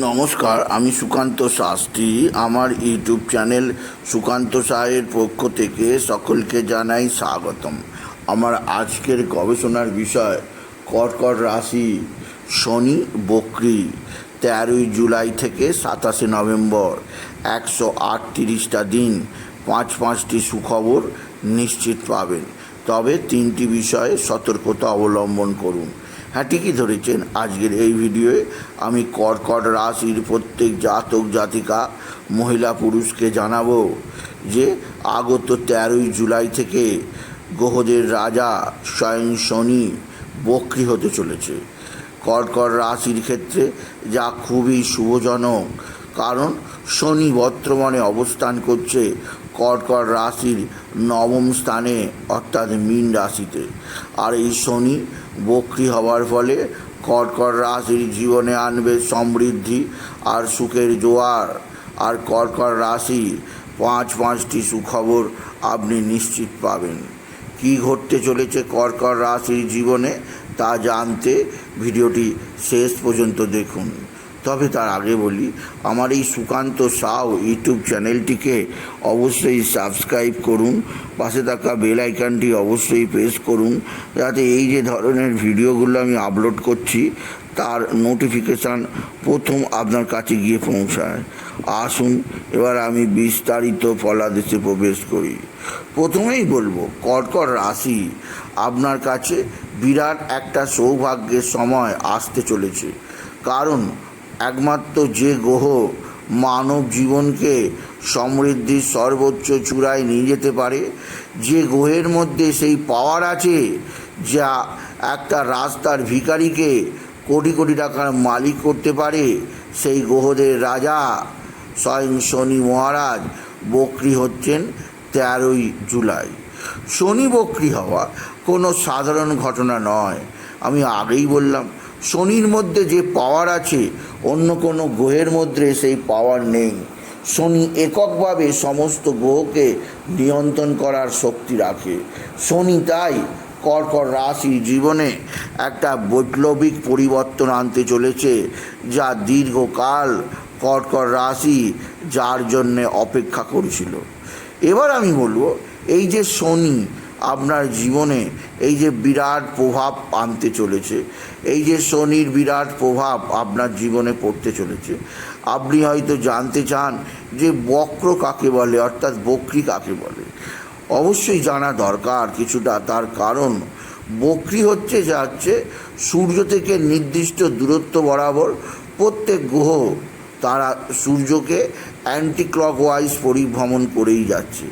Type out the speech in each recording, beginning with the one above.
নমস্কার, আমি সুকান্ত শাস্ত্রী। আমার ইউটিউব চ্যানেল সুকান্ত সাহের পক্ষ থেকে সকলকে জানাই স্বাগতম। আমার আজকের গবেষণার বিষয়, কর্কট রাশি শনি বকরি, তেরোই জুলাই থেকে সাতাশে নভেম্বর, একশো আটত্রিশটা দিন, পাঁচ পাঁচটি সুখবর নিশ্চিত পাবেন। তবে তিনটি বিষয়ে সতর্কতা অবলম্বন করুন। হ্যাঁ ঠিকই ধরেছেন। আজকের এই ভিডিওয়ে আমি কর্কট রাশির প্রত্যেক জাতক জাতিকা, মহিলা পুরুষকে জানাব যে, আগত তেরোই জুলাই থেকে গ্রহদের রাজা স্বয়ং শনি বক্রি হতে চলেছে। কর্কট রাশির ক্ষেত্রে যা খুবই শুভজনক, কারণ শনি বর্তমানে অবস্থান করছে কর্কট রাশির নবম স্থানে, অর্থাৎ মীন রাশিতে। আর এই শনি বক্রি হওয়ার ফলে কর্কট রাশির জীবনে আনবে সমৃদ্ধি আর সুখের জোয়ার। আর কর্কট রাশি পাঁচ পাঁচটি সুখবর আপনি নিশ্চিত পাবেন। কি ঘটতে চলেছে কর্কট রাশির জীবনে তা জানতে ভিডিওটি শেষ পর্যন্ত দেখুন। তবে তার আগে বলি, আমার এই সুকান্ত সাউ ইউটিউব চ্যানেলটিকে অবশ্যই সাবস্ক্রাইব করুন, পাশে থাকা বেল আইকনটি অবশ্যই প্রেস করুন, যাতে এই যে ধরনের ভিডিওগুলো আমি আপলোড করছি, তার নোটিফিকেশান প্রথম আপনার কাছে গিয়ে পৌঁছায়। আসুন, এবার আমি বিস্তারিত ফলাদেশে প্রবেশ করি। প্রথমেই বলব কর্কট রাশি আপনার কাছে বিরাট একটা সৌভাগ্যের সময় আসতে চলেছে। কারণ একমাত্র যে গ্রহ মানব জীবনকে সমৃদ্ধির সর্বোচ্চ চূড়ায় নিয়ে যেতে পারে, যে গ্রহের মধ্যে সেই পাওয়ার আছে, যা একটা রাস্তার ভিখারিকে কোটি কোটি টাকার মালিক করতে পারে, সেই গ্রহদের রাজা স্বয়ং শনি মহারাজ বকরি হচ্ছেন তেরোই জুলাই। শনি বকরি হওয়া কোনো সাধারণ ঘটনা নয়। আমি আগেই বললাম শনির মধ্যে যে পাওয়ার আছে, অন্য কোনো গ্রহের মধ্যে সেই পাওয়ার নেই। শনি এককভাবে সমস্ত গ্রহকে নিয়ন্ত্রণ করার শক্তি রাখে। শনি তাই কর্কট রাশি জীবনে একটা বৈপ্লবিক পরিবর্তন আনতে চলেছে, যা দীর্ঘকাল কর্কট রাশি যার জন্যে অপেক্ষা করছিল। এবার আমি বলব, এই যে শনি আপনার জীবনে এই যে বিরাট প্রভাব আনতে চলেছে, এই যে শনির বিরাট প্রভাব আপনার জীবনে পড়তে চলেছে, আপনি হয়তো জানতে চান যে বক্র কাকে বলে, অর্থাৎ বক্রি কাকে বলে? অবশ্যই জানা দরকার কিছুটা, তার কারণ বক্রি হচ্ছে যা হচ্ছে সূর্য থেকে নির্দিষ্ট দূরত্ব বরাবর প্রত্যেক গ্রহ তারা সূর্যকে অ্যান্টি ক্লকওয়াইজ পরিভ্রমণ করেই যাচ্ছে।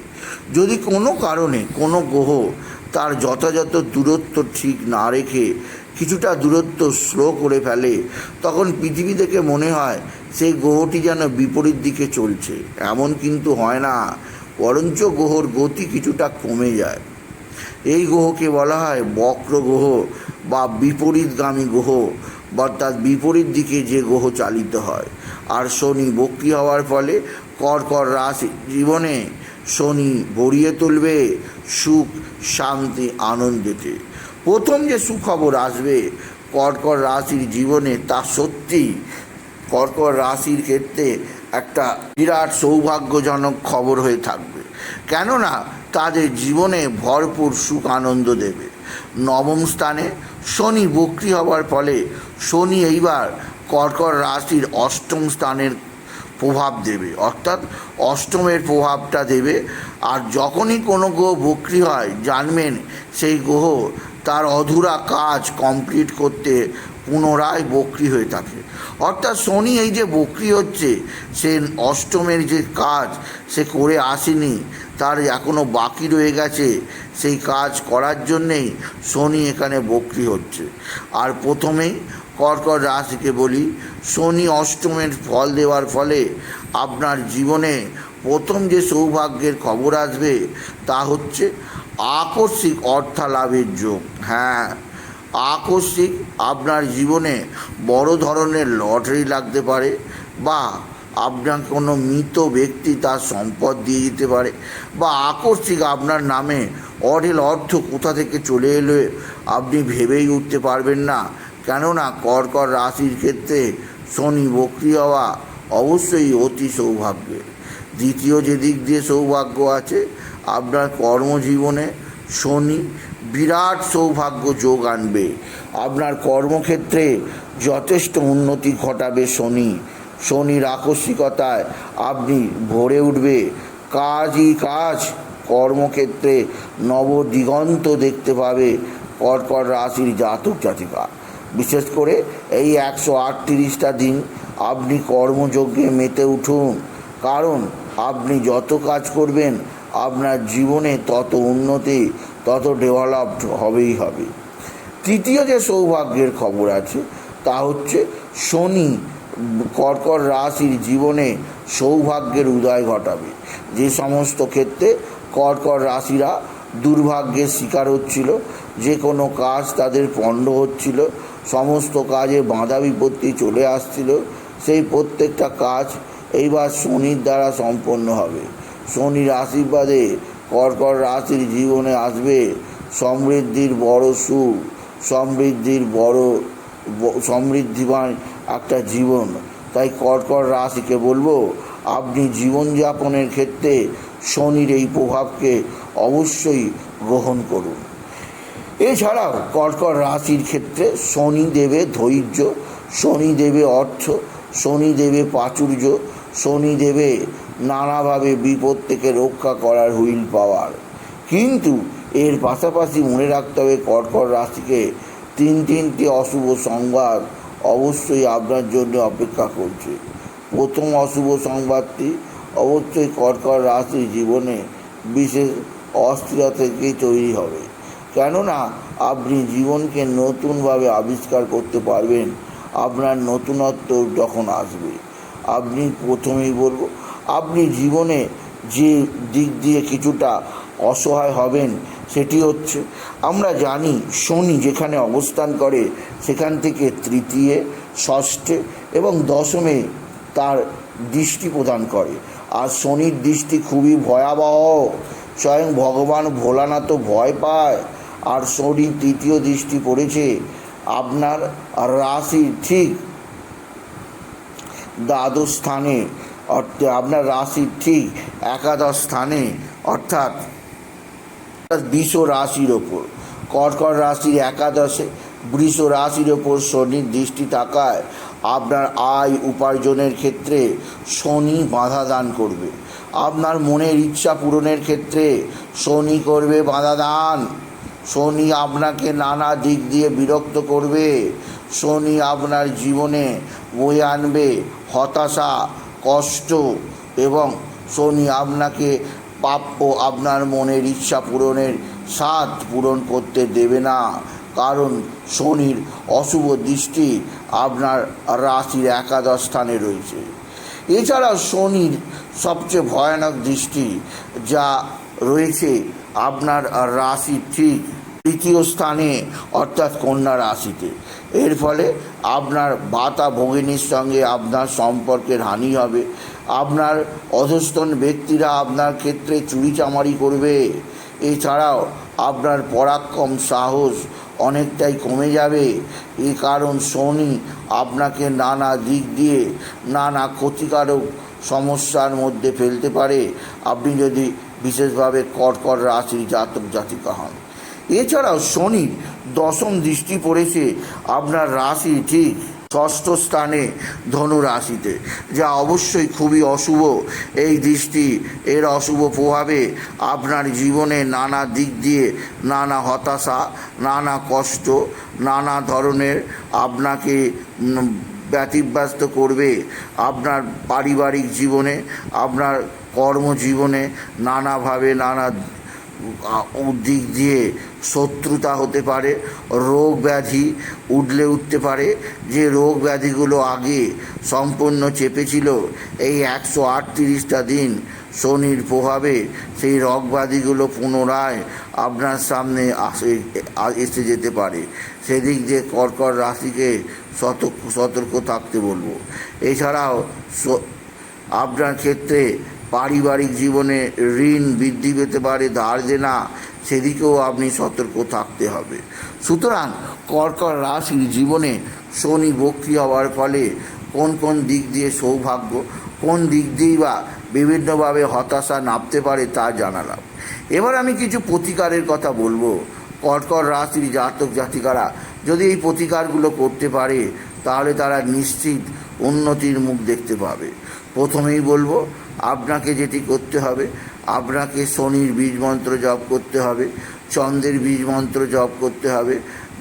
যদি কোনো কারণে কোনো গ্রহ তার যথাযথ দূরত্ব ঠিক না রেখে কিছুটা দূরত্ব স্লো করে ফেলে, তখন পৃথিবী থেকে মনে হয় সেই গ্রহটি যেন বিপরীত দিকে চলছে। এমন কিন্তু হয় না, বরঞ্চ গ্রহর গতি কিছুটা কমে যায়। এই গ্রহকে বলা হয় বক্র গ্রহ বা বিপরীতগামী গ্রহ অর্থাৎ বিপরীত দিকে যে গ্রহ চালিত হয়। আর শনি বক্রি হওয়ার ফলে কর্কট রাশি জীবনে শনি ভরিয়ে তুলবে, সুখ, শান্তি, আনন্দেতে। প্রথম যে সুখবর আসবে কর্কর রাশির জীবনে তা সত্যি। কর্কর রাশির ক্ষেত্রে একটা বিরাট সৌভাগ্যজনক খবর হয়ে থাকবে। কেননা, তাদের জীবনে ভরপুর সুখ আনন্দ দেবে। নবম স্থানে শনি বক্রি হওয়ার ফলে শনি এইবার কর্কট রাশির অষ্টম স্থানের প্রভাব দেবে, অর্থাৎ অষ্টমের প্রভাবটা দেবে। আর যখনই কোনো গ্রহ বক্রি হয়, জানবেন সেই গ্রহ তার অধুরা কাজ কমপ্লিট করতে পুনরায় বক্রি হয়ে থাকে। অর্থাৎ শনি এই যে বক্রি হচ্ছে, সে অষ্টমের যে কাজ সে করে আসেনি, তার এখনও বাকি রয়ে গেছে, সেই কাজ করার জন্যেই শনি এখানে বক্রি হচ্ছে। আর প্রথমেই কর্কট রাশিকে বলি, শনি অষ্টমের ফল দেওয়ার ফলে আপনার জীবনে প্রথম যে সৌভাগ্যের খবর আসবে তা হচ্ছে আকস্মিক অর্থালাভের যোগ। হ্যাঁ আকস্মিক আপনার জীবনে বড় ধরনের লটারি লাগতে পারে বা আপনার কোনো মৃত ব্যক্তি তার সম্পদ দিয়ে দিতে পারে বা আকস্মিক আপনার নামে অঢেল অর্থ কোথা থেকে চলে এলে আপনি ভেবেই উঠতে পারবেন না। কেননা কর্কট রাশির ক্ষেত্রে শনি বক্রি হওয়া অবশ্যই অতি সৌভাগ্যের দ্বিতীয় যে দিক দিয়ে সৌভাগ্য আছে, আপনার কর্মজীবনে শনি বিরাট সৌভাগ্য যোগ আনবে। আপনার কর্মক্ষেত্রে যথেষ্ট উন্নতি ঘটাবে শনি। শনির আকস্মিকতায় আপনি ভরে উঠবে। কাজই কাজ। কর্মক্ষেত্রে নবদিগন্ত দেখতে পাবে কর্কট রাশির জাতক জাতিকা। বিশেষ করে এই একশো আটত্রিশটা দিন আপনি কর্মযজ্ঞে মেতে উঠুন। কারণ আপনি যত কাজ করবেন, আপনার জীবনে তত উন্নতি তত ডেভেলপড হবেই হবে। তৃতীয় যে সৌভাগ্যের খবর আছে, তা হচ্ছে শনি কর্কট রাশির জীবনে সৌভাগ্যের উদয় ঘটাবে। যে সমস্ত ক্ষেত্রে কর্কট রাশিরা দুর্ভাগ্যের শিকার হচ্ছিল, যে কোনো কাজ তাদের পণ্ড হচ্ছিল, সমস্ত কাজে বাধা বিপত্তি চলে আসছিল, সেই প্রত্যেকটা কাজ এইবার শনির দ্বারা সম্পন্ন হবে। শনির আশীর্বাদে কর্কট রাশির জীবনে আসবে সমৃদ্ধির বড় সুখ, সমৃদ্ধির বড় সমৃদ্ধিমান একটা জীবন। তাই কর্কট রাশিকে বলব, আপনি জীবনযাপনের ক্ষেত্রে শনির এই প্রভাবকে অবশ্যই গ্রহণ করুন। এছাড়াও কর্কট রাশির ক্ষেত্রে শনি দেবে ধৈর্য শনি দেবে অর্থ শনি দেবে প্রাচুর্য শনি দেবে নানাভাবে বিপদ থেকে রক্ষা করার হুইল পাওয়ার। কিন্তু এর পাশাপাশি মনে রাখতে হবে, কর্কট রাশিকে তিন তিনটি অশুভ সংবাদ অবশ্যই আপনার জন্য অপেক্ষা করছে। প্রথম অশুভ সংবাদটি অবশ্যই কর্কট রাশির জীবনে বিশেষ অস্থিরতা থেকেই তৈরি হবে। কেননা, আপনি জীবনকে নতুনভাবে আবিষ্কার করতে পারবেন, আপনার নতুনত্ব যখন আসবে। আপনি প্রথমেই বলব আপনি জীবনে যে দিক দিয়ে কিছুটা অসহায় হবেন, সেটি হচ্ছে আমরা জানি শনি যেখানে অবস্থান করে, সেখান থেকে তৃতীয়, ষষ্ঠে এবং দশমে তার দৃষ্টি প্রদান করে। আর শনির দৃষ্টি খুবই ভয়াবহ, স্বয়ং ভগবান ভোলানাথও ভয় পায়। আর শনি তৃতীয় দৃষ্টি পড়েছে আপনার রাশি ঠিক দ্বাদশ স্থানে আপনার রাশির ঠিক একাদশ স্থানে, অর্থাৎ বৃষ রাশির ওপর। কর্কট রাশির একাদশে বৃষ রাশির ওপর শনির দৃষ্টি থাকায় আপনার আয় উপার্জনের ক্ষেত্রে শনি বাধা দান করবে। আপনার মনের ইচ্ছা পূরণের ক্ষেত্রে শনি করবে বাধা দান। শনি আপনাকে নানা দিক দিয়ে বিরক্ত করবে। শনি আপনার জীবনে বয়ে আনবে হতাশা কষ্ট এবং শনি আপনাকে প্রাপ্য আপনার মনের ইচ্ছা পূরণের স্বাদ পূরণ করতে দেবে না। কারণ শনির অশুভ দৃষ্টি আপনার রাশির একাদশ স্থানে রয়েছে। এছাড়া শনির সবচেয়ে ভয়ানক দৃষ্টি যা রয়েছে আপনার রাশির ঠিক তৃতীয় স্থানে অর্থাৎ কন্যা রাশিতে। এর ফলে আপনার বাতা ভগিনীর সঙ্গে আপনার সম্পর্কের হানি হবে। আপনার অধস্তন ব্যক্তিরা আপনার ক্ষেত্রে চুরিচামারি করবে। এছাড়াও আপনার পরাক্রম সাহস অনেকটাই কমে যাবে। এ কারণ শনি আপনাকে নানা দিক দিয়ে নানা ক্ষতিকারক সমস্যার মধ্যে ফেলতে পারে। আপনি যদি বিশেষভাবে কর্কট রাশির জাতক জাতিকা হন। এছাড়াও শনি দশম দৃষ্টি পড়েছে আপনার রাশি ঠিক ষষ্ঠ স্থানে ধনু রাশিতে, যা অবশ্যই খুবই অশুভ। এই দৃষ্টি এর অশুভ প্রভাবে আপনার জীবনে নানা দিক দিয়ে নানা হতাশা, নানা কষ্ট, নানা ধরনের আপনাকে ব্যতিব্যস্ত করবে। আপনার পারিবারিক জীবনে, আপনার কর্মজীবনে নানাভাবে নানা দিক দিয়ে শত্রুতা হতে পারে, রোগ ব্যাধি উঠলে উঠতে পারে। যে রোগ ব্যাধিগুলো আগে সম্পূর্ণ চেপেছিল, এই একশো আটত্রিশটা দিন শনির প্রভাবে সেই রোগ ব্যাধিগুলো পুনরায় আপনার সামনে আসে এসে যেতে পারে। সেদিক দিয়ে কর্কট রাশিকে সতর্ক সতর্ক থাকতে বলব। এছাড়াও আপনার ক্ষেত্রে পারিবারিক জীবনে ঋণ বৃদ্ধি পেতে পারে, ধার দেনা, সেদিকেও আপনি সতর্ক থাকতে হবে। সুতরাং কর্কট রাশির জীবনে শনি বক্রি হওয়ার ফলে কোন কোন দিক দিয়ে সৌভাগ্য, কোন দিক দিয়েই বা বিভিন্নভাবে হতাশা নামতে পারে তা জানালাম এবার আমি কিছু প্রতিকারের কথা বলব। কর্কট রাশির জাতক জাতিকারা যদি এই প্রতিকারগুলো করতে পারে, তাহলে তারা নিশ্চিত উন্নতির মুখ দেখতে পাবে। প্রথমেই বলব আপনাকে যেটি করতে হবে, আপনাকে শনির বীজ মন্ত্র জপ করতে হবে, চন্দ্রের বীজ মন্ত্র জপ করতে হবে,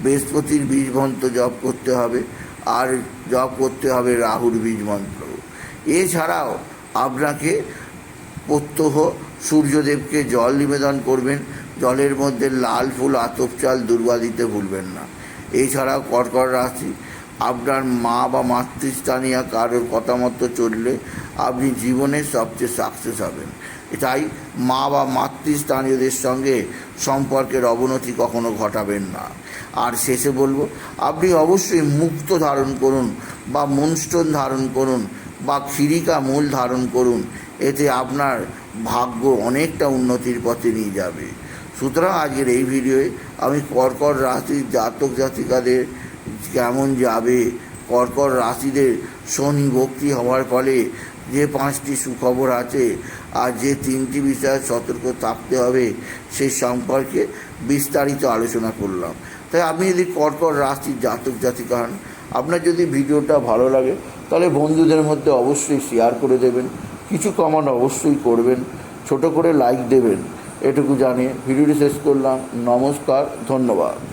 বৃহস্পতির বীজ মন্ত্র জপ করতে হবে, আর জপ করতে হবে রাহুর বীজ মন্ত্র। এছাড়াও আপনাকে প্রত্যহ সূর্যদেবকে জল নিবেদন করবেন, জলের মধ্যে লাল ফুল, আতপ চাল দুর্বা দিতে ভুলবেন না। এছাড়াও কর্কট রাশি আপনার মা বা মাতৃস্থানীয় কারোর কথা মতো চললে আপনি জীবনে সবচেয়ে সাকসেস হবেন। তাই মা বা মাতৃস্থানীয়দের সঙ্গে সম্পর্কের অবনতি কখনো ঘটাবেন না। আর শেষে বলব, আপনি অবশ্যই মুক্ত ধারণ করুন বা মুনস্টোন ধারণ করুন বা ক্ষিরিকা মূল ধারণ করুন। এতে আপনার ভাগ্য অনেকটা উন্নতির পথে নিয়ে যাবে। সুতরাং আজকের এই ভিডিওয়ে আমি কর্কট রাশির জাতক জাতিকাদের কেমন যাবে? কর্কট রাশিদের শনি ভক্তি হওয়ার ফলে যে পাঁচটি সুখবর আছে আর যে তিনটি বিষয়ে সতর্ক থাকতে হবে সেই সম্পর্কে বিস্তারিত আলোচনা করলাম। তাই আপনি যদি কর্কট রাশির জাতক জাতিকা হন, আপনার যদি ভিডিওটা ভালো লাগে, তাহলে বন্ধুদের মধ্যে অবশ্যই শেয়ার করে দেবেন। কিছু কমেন্ট অবশ্যই করবেন। ছোট করে লাইক দেবেন। এটুকু জানিয়ে ভিডিওটি শেষ করলাম। নমস্কার, ধন্যবাদ।